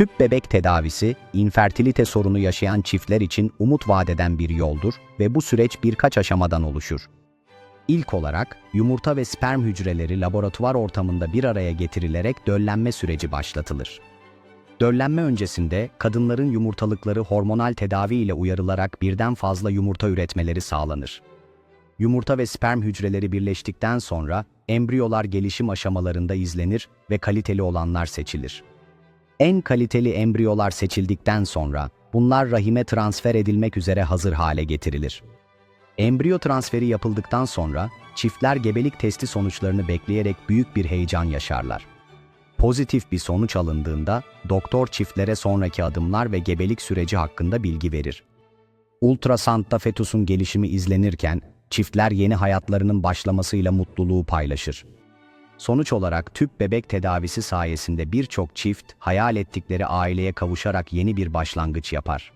Tüp bebek tedavisi, infertilite sorunu yaşayan çiftler için umut vadeden bir yoldur ve bu süreç birkaç aşamadan oluşur. İlk olarak yumurta ve sperm hücreleri laboratuvar ortamında bir araya getirilerek döllenme süreci başlatılır. Döllenme öncesinde kadınların yumurtalıkları hormonal tedavi ile uyarılarak birden fazla yumurta üretmeleri sağlanır. Yumurta ve sperm hücreleri birleştikten sonra embriyolar gelişim aşamalarında izlenir ve kaliteli olanlar seçilir. En kaliteli embriyolar seçildikten sonra bunlar rahime transfer edilmek üzere hazır hale getirilir. Embriyo transferi yapıldıktan sonra çiftler gebelik testi sonuçlarını bekleyerek büyük bir heyecan yaşarlar. Pozitif bir sonuç alındığında doktor çiftlere sonraki adımlar ve gebelik süreci hakkında bilgi verir. Ultrasandta fetusun gelişimi izlenirken çiftler yeni hayatlarının başlamasıyla mutluluğu paylaşır. Sonuç olarak tüp bebek tedavisi sayesinde birçok çift hayal ettikleri aileye kavuşarak yeni bir başlangıç yapar.